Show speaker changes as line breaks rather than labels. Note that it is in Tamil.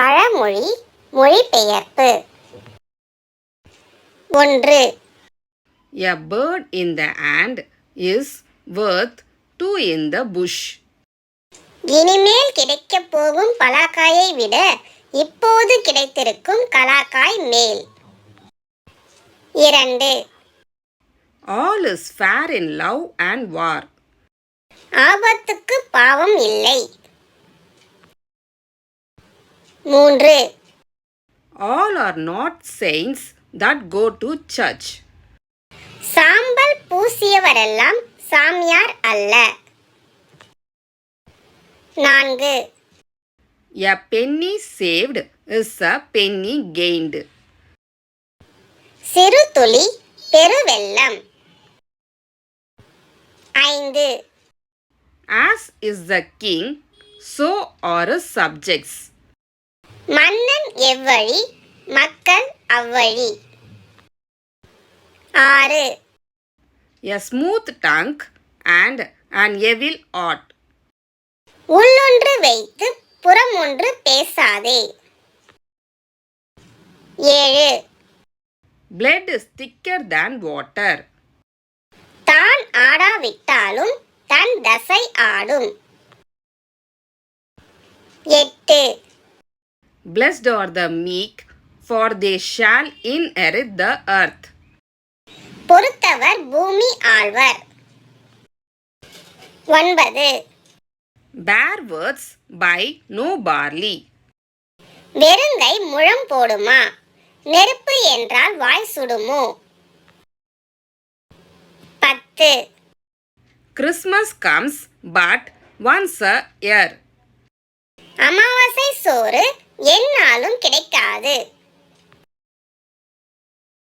பழமொழி மொழிபெயர்ப்பு. ஒன்று.
A bird in the hand is worth two in the bush.
இனிமேல் கிடைக்கப் போகும் பலாக்காயை விட இப்போது கிடைத்திருக்கும் கலாக்காய் மேல். இரண்டு.
All is fair in love and war.
ஆபத்துக்கு பாவம் இல்லை. மூன்று
All are not saints that go to church.
சாம்பல் பூசியவரெல்லாம் சாமியார் அல்ல நான்கு
A penny saved is a penny gained.
சிறு துளி பெருவெள்ளம் ஐந்து
As is the king, so are his subjects.
மன்னன் எவ்வழி மக்கள் அவ்வழி. ஆறு.
A smooth tongue and an evil heart.
உள்ளொன்று வைத்து புறம் ஒன்று பேசாதே. ஏழு.
Blood is thicker than water.
தான் ஆடாவிட்டாலும் தன் தசை ஆடும். எட்டு.
Blessed are the meek, for they shall inherit the earth.
பொறுத்தவர் பூமி ஆழ்வர் ஒன்பது
Bear words by no barley.
வெறுங்கை முழம் போடுமா நெருப்பு என்றால் வாய் சுடுமோ பத்து
Christmas comes but once a year.
அமாவாசை சோறு எந்நாளும் கிடைக்காது.